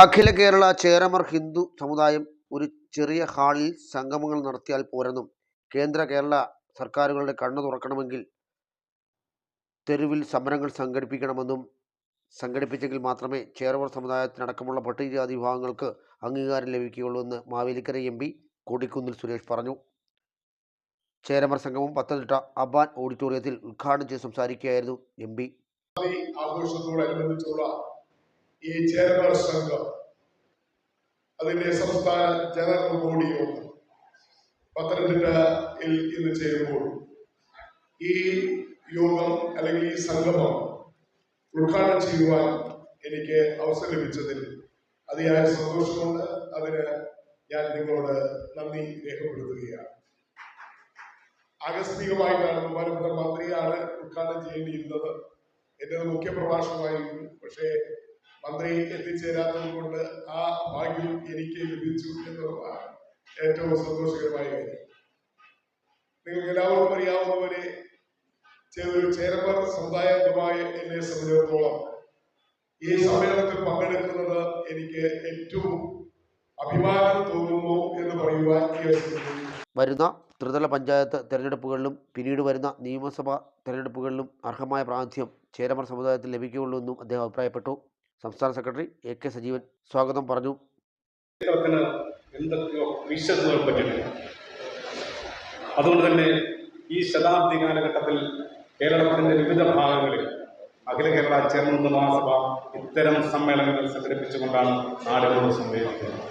അഖില കേരള ചേരമർ ഹിന്ദു സമുദായം ഒരു ചെറിയ ഹാളിൽ സംഗമങ്ങൾ നടത്തിയാൽ പോരെന്നും കേന്ദ്ര കേരള സർക്കാരുകളുടെ കണ്ണു തുറക്കണമെങ്കിൽ തെരുവിൽ സമരങ്ങൾ സംഘടിപ്പിക്കണമെന്നും സംഘടിപ്പിച്ചെങ്കിൽ മാത്രമേ ചേരവർ സമുദായത്തിനടക്കമുള്ള പട്ടികജാതി വിഭാഗങ്ങൾക്ക് അംഗീകാരം ലഭിക്കുകയുള്ളൂ എന്ന് മാവേലിക്കര എം പി കൊടിക്കുന്നിൽ സുരേഷ് പറഞ്ഞു. ചേരമർ സംഗമം പത്തനംതിട്ട അബാൻ ഓഡിറ്റോറിയത്തിൽ ഉദ്ഘാടനം ചെയ്ത് സംസാരിക്കുകയായിരുന്നു എം പി. ആഘോഷത്തോടനുബന്ധിച്ചുള്ള ഈ ചേരമർ സംഘം അതിന്റെ സംസ്ഥാന ജനറൽ ബോഡി യോഗം പത്തനംതിട്ടയിൽ ഇന്ന് ചേരുമ്പോൾ ഈ യോഗം അല്ലെങ്കിൽ ഈ സംഗമം ഉദ്ഘാടനം ചെയ്യുവാൻ എനിക്ക് അവസരം ലഭിച്ചതിൽ അതിയായ സന്തോഷമുണ്ട്. അതിന് ഞാൻ നിങ്ങളോട് നന്ദി രേഖപ്പെടുത്തുകയാണ്. ആകസ്മികമായിട്ടാണ് ബഹുമാനപ്പെട്ട മന്ത്രിയാണ് ഉദ്ഘാടനം ചെയ്യേണ്ടിയിരുന്നത്. എന്റെ മുഖ്യ പ്രഭാഷണമായിരുന്നു പക്ഷേ മന്ത്രി എത്തിച്ചേരാത്തത് കൊണ്ട് ആ ഭാഗ്യം എനിക്ക് ലഭിച്ചു എന്നുള്ളതാണ് ഏറ്റവും സന്തോഷകരമായ കാര്യം. നിങ്ങൾക്ക് എല്ലാവർക്കും അറിയാവുന്ന പോലെ ഒരു സമുദായംഗമായ എന്നെ സംബന്ധിച്ചിടത്തോളം ഈ സമ്മേളനത്തിൽ പങ്കെടുക്കുന്നത് എനിക്ക് ഏറ്റവും അഭിമാനം തോന്നുന്നു എന്ന് പറയുവാൻ വരുന്ന ത്രിതല പഞ്ചായത്ത് തെരഞ്ഞെടുപ്പുകളിലും പിന്നീട് വരുന്ന നിയമസഭാ തെരഞ്ഞെടുപ്പുകളിലും അർഹമായ പ്രാതിനിധ്യം ചേരമർ സമുദായത്തിൽ ലഭിക്കുകയുള്ളൂ എന്നും അദ്ദേഹം അഭിപ്രായപ്പെട്ടു. സംസ്ഥാന സെക്രട്ടറി എ കെ സജീവൻ സ്വാഗതം പറഞ്ഞു. അതുകൊണ്ട് തന്നെ ഈ ശതാബ്ദി കാലഘട്ടത്തിൽ കേരളത്തിന്റെ വിവിധ ഭാഗങ്ങളിൽ അഖില കേരള ചേർന്ന മഹാസഭ ഇത്തരം സമ്മേളനങ്ങൾ സംഘടിപ്പിച്ചുകൊണ്ടാണ് നാടുകളോട് സംവേദിക്കുന്നത്.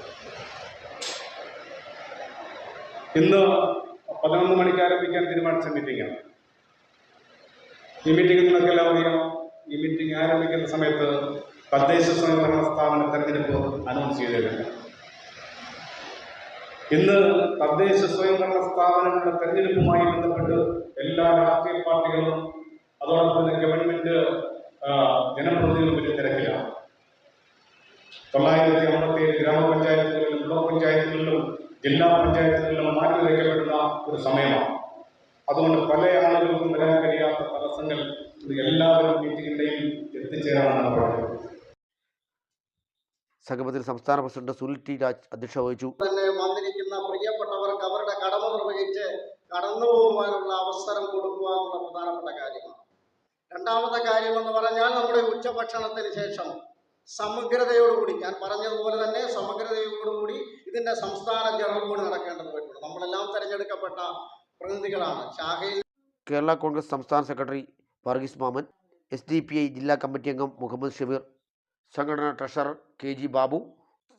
ഇന്ന് പതിനൊന്ന് മണിക്ക് ആരംഭിക്കാൻ തീരുമാനിച്ച മീറ്റിംഗാണ് ഈ മീറ്റിംഗ് നിങ്ങൾക്ക് എല്ലാവരും അറിയാം. ഈ മീറ്റിംഗ് ആരംഭിക്കുന്ന സമയത്ത് തദ്ദേശ സ്വയംഭരണ സ്ഥാപന തെരഞ്ഞെടുപ്പ് അനൗൺസ് ചെയ്തിട്ടുണ്ട് ഇന്ന് തദ്ദേശ സ്വയംഭരണ സ്ഥാപനങ്ങളുടെ തെരഞ്ഞെടുപ്പുമായി ബന്ധപ്പെട്ട് എല്ലാ രാഷ്ട്രീയ പാർട്ടികളും അതോടൊപ്പം തന്നെ ഗവൺമെന്റ് ജനപ്രതിനിധികളുടെ തിരക്കിലാണ്. തൊള്ളായിരത്തി അമ്പത്തി ഏഴ് ഗ്രാമപഞ്ചായത്തുകളിലും ബ്ലോക്ക് പഞ്ചായത്തുകളിലും ജില്ലാ പഞ്ചായത്തുകളിലും മാറ്റി വയ്ക്കപ്പെടുന്ന ഒരു സമയമാണ്. അതുകൊണ്ട് പല ആളുകൾക്കും വരാൻ കഴിയാത്ത തടസ്സങ്ങൾ എല്ലാവരും മീറ്റിംഗിന്റെയും എത്തിച്ചേരാനാണ് പറയുന്നത്. സംഗമത്തിൽ സംസ്ഥാന പ്രസിഡന്റ് സുനിൽ ടി രാജ് അധ്യക്ഷത വഹിച്ചു തന്നെ വന്നിരിക്കുന്ന പ്രിയപ്പെട്ടവർക്ക് അവരുടെ കടമ നിർവഹിച്ച് കടന്നു പോകുവാനുള്ള അവസരം കൊടുക്കുക എന്നുള്ള പ്രധാനപ്പെട്ട കാര്യമാണ്. രണ്ടാമത്തെ കാര്യം എന്ന് പറഞ്ഞാൽ നമ്മുടെ ഉച്ചഭക്ഷണത്തിന് ശേഷം സമഗ്രതയോടുകൂടി ഞാൻ പറഞ്ഞതുപോലെ തന്നെ സമഗ്രതയോടുകൂടി ഇതിന്റെ സംസ്ഥാന ജനറൽ ബോഡി നടക്കേണ്ടതായിട്ടുണ്ട് നമ്മളെല്ലാം തിരഞ്ഞെടുക്കപ്പെട്ട പ്രതിനിധികളാണ്. ശാഖയിൽ കേരള കോൺഗ്രസ് സംസ്ഥാന secretary Varghese Maman S D P I ജില്ലാ കമ്മിറ്റി അംഗം മുഹമ്മദ് ഷബീർ സംഘടനാ ട്രഷറർ കെ ജി ബാബു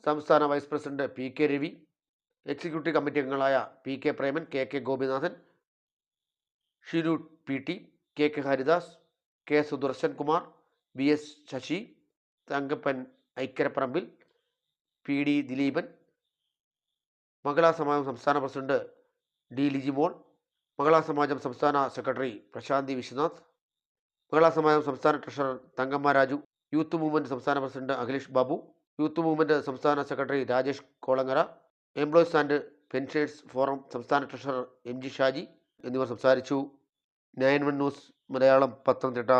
സംസ്ഥാന vice president P K Ravi executive committee അംഗങ്ങളായ P K Preman K K Gopinathan Shinu P T K K Haridas K Sudarshan Kumar B S Sasi Thankappan Aikkaraparambil P D Dileepan Mahila Samajam സംസ്ഥാന president D Lijimol Mahila സമാജം സംസ്ഥാന secretary Prasanthi Viswanath Mahila സമാജം സംസ്ഥാന treasurer Thankamma Raju youth movement സംസ്ഥാന president Akhilesh Babu youth movement സംസ്ഥാന secretary Rajesh Kolangara employees and pensioners forum സംസ്ഥാന treasurer M G Shaji എന്നിവർ സംസാരിച്ചു. Nine one news Malayalam Pathanamthitta.